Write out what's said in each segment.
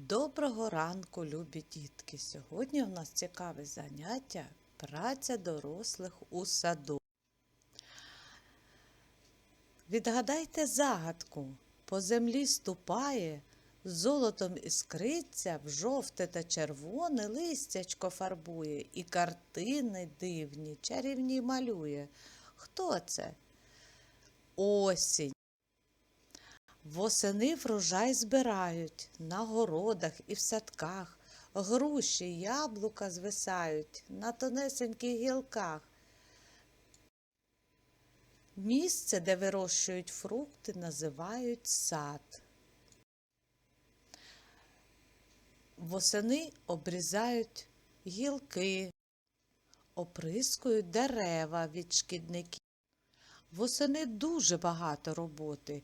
Доброго ранку, любі дітки! Сьогодні у нас цікаве заняття праця дорослих у саду. Відгадайте загадку. По землі ступає, золотом іскриться, в жовте та червоне листячко фарбує і картини дивні, чарівні малює. Хто це? Осінь. Восени врожай збирають на городах і в садках, груші, яблука звисають на тонесеньких гілках. Місце, де вирощують фрукти, називають сад. Восени обрізають гілки, оприскують дерева від шкідників. Восени дуже багато роботи.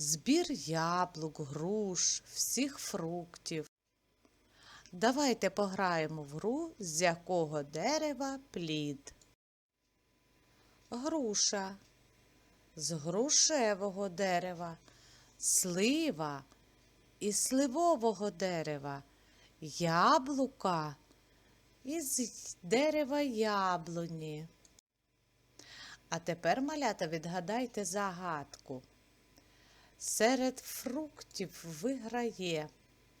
Збір яблук, груш, всіх фруктів. Давайте пограємо в гру, з якого дерева плід. Груша з грушевого дерева, слива із сливового дерева, яблука із дерева яблуні. А тепер, малята, відгадайте загадку. Серед фруктів виграє,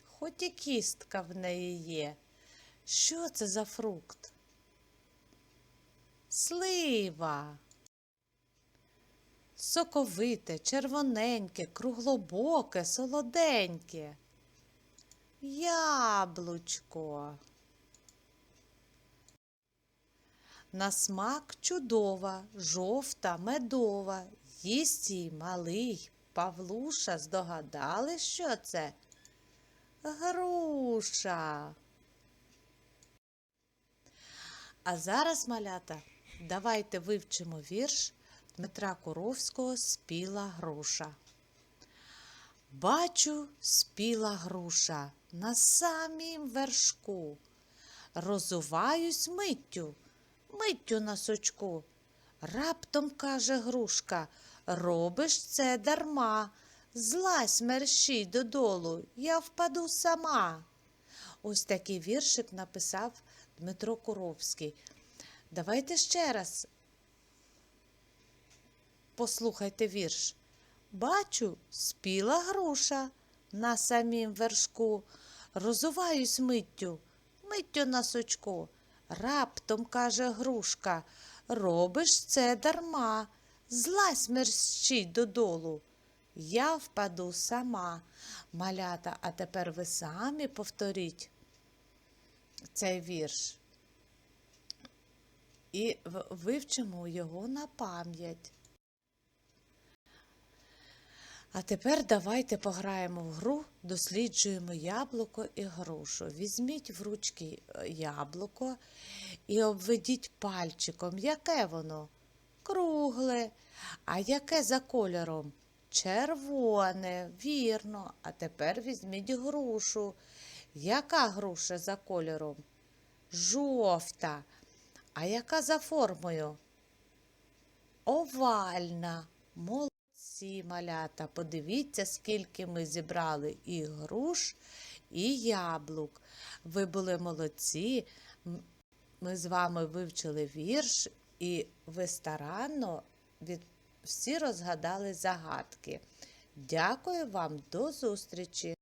хоч і кістка в неї є. Що це за фрукт? Слива. Соковите, червоненьке, круглобоке, солоденьке. Яблучко. На смак чудова, жовта, медова, їсть їй малий. Павлуша здогадали, що це? Груша. А зараз, малята, давайте вивчимо вірш Дмитра Куровського Спіла груша. Бачу, спіла груша на самім вершку. Розуваюсь миттю, миттю на сучку. Раптом каже грушка, робиш це дарма. Злазь мерщій додолу, я впаду сама. Ось такий віршик написав Дмитро Куровський. Давайте ще раз послухайте вірш. Бачу, спіла груша на самім вершку, розуваюсь миттю, миттю на сучку. Раптом каже грушка, робиш це дарма, злазь мерщій додолу. Я впаду сама. Малята, а тепер ви самі повторіть цей вірш. І вивчимо його на пам'ять. А тепер давайте пограємо в гру, досліджуємо яблуко і грушу. Візьміть в ручки е, яблуко і обведіть пальчиком, яке воно? Кругле. А яке за кольором? Червоне, вірно. А тепер візьміть грушу. Яка груша за кольором? Жовта. А яка за формою? Овальна. Молодці, малята. Подивіться, скільки ми зібрали і груш, і яблук. Ви були молодці. Ми з вами вивчили вірш, і ви старанно від... всі розгадали загадки. Дякую вам, до зустрічі!